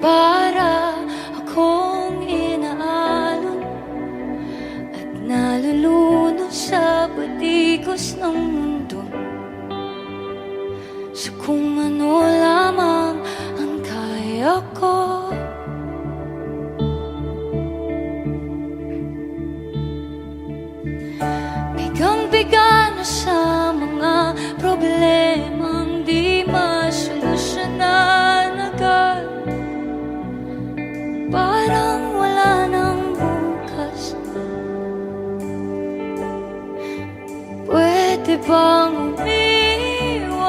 para akong inaalon At nalulunod sa batikos ng mundo. Sa kung ano lamang ang kaya ko Parang wala nang bukas Pwede bang umiwas?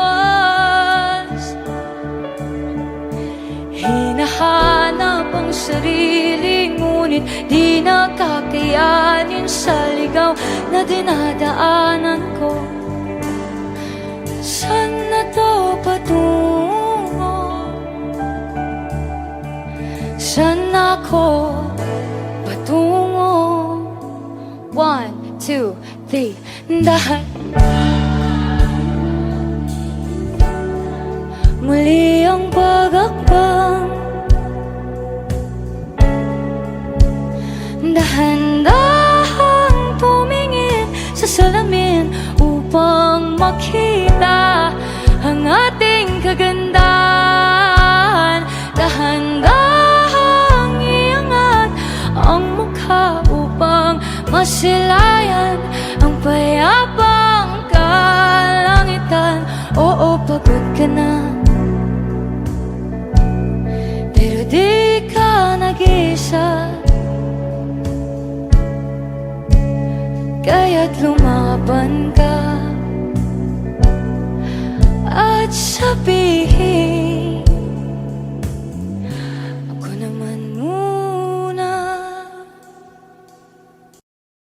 Hinahanap ang sarili Ngunit di nakakayanin sa ligaw na dinadaanan ko Saan na to patungo? Saan ako. Patungo? One, two, three. Dahil Muli ang pagakbang. Dahan-dahang tumingin sa salamin Upang makita masilayan ang payapang kalangitan. Oo, pagod ka na. Pero di ka nag-isa Kaya't lumaban ka. At sabihin